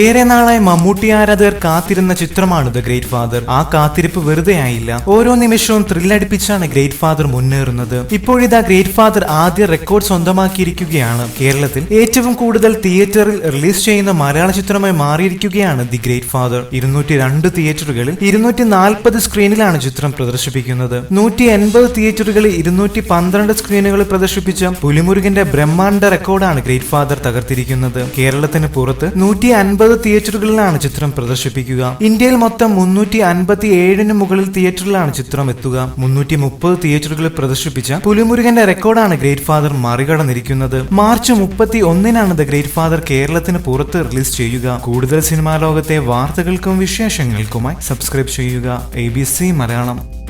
ഏറെ നാളായി മമ്മൂട്ടി ആരാധകർ കാത്തിരുന്ന ചിത്രമാണ് ദ ഗ്രേറ്റ് ഫാദർ. ആ കാത്തിരിപ്പ് വെറുതെ ആയില്ല. ഓരോ നിമിഷവും ത്രില്ലടിപ്പിച്ചാണ് ഗ്രേറ്റ് ഫാദർ മുന്നേറുന്നത്. ഇപ്പോഴിതാ ഗ്രേറ്റ് ഫാദർ ആദ്യ റെക്കോർഡ് സ്വന്തമാക്കിയിരിക്കുകയാണ്. കേരളത്തിൽ ഏറ്റവും കൂടുതൽ തിയേറ്ററിൽ റിലീസ് ചെയ്യുന്ന മലയാള ചിത്രമായി മാറിയിരിക്കുകയാണ് ദി ഗ്രേറ്റ് ഫാദർ. ഇരുന്നൂറ്റി രണ്ട് തിയേറ്ററുകളിൽ ഇരുന്നൂറ്റി നാൽപ്പത് സ്ക്രീനിലാണ് ചിത്രം പ്രദർശിപ്പിക്കുന്നത്. നൂറ്റി എൺപത് തിയേറ്ററുകളിൽ ഇരുന്നൂറ്റി പന്ത്രണ്ട് സ്ക്രീനുകളിൽ പ്രദർശിപ്പിച്ച പുലിമുരുകന്റെ ബ്രഹ്മാണ്ഡ റെക്കോർഡാണ് ഗ്രേറ്റ് ഫാദർ തകർത്തിരിക്കുന്നത്. കേരളത്തിന് പുറത്ത് നൂറ്റി അൻപത് തിയേറ്ററുകളിലാണ് ചിത്രം പ്രദർശിപ്പിക്കുക. ഇന്ത്യയിൽ മൊത്തം മുന്നൂറ്റി അൻപത്തി ഏഴിന് മുകളിൽ തിയേറ്ററിലാണ് ചിത്രം എത്തുക. മുന്നൂറ്റി മുപ്പത് തിയേറ്ററുകളിൽ പ്രദർശിപ്പിച്ച പുലിമുരുകന്റെ റെക്കോർഡാണ് ഗ്രേറ്റ് ഫാദർ മറികടന്നിരിക്കുന്നത്. മാർച്ച് മുപ്പത്തി ഒന്നിനാണ് ദ ഗ്രേറ്റ് ഫാദർ കേരളത്തിന് പുറത്ത് റിലീസ് ചെയ്യുക. കൂടുതൽ സിനിമാ ലോകത്തെ വാർത്തകൾക്കും വിശേഷങ്ങൾക്കുമായി സബ്സ്ക്രൈബ് ചെയ്യുക. A B C Malayalam.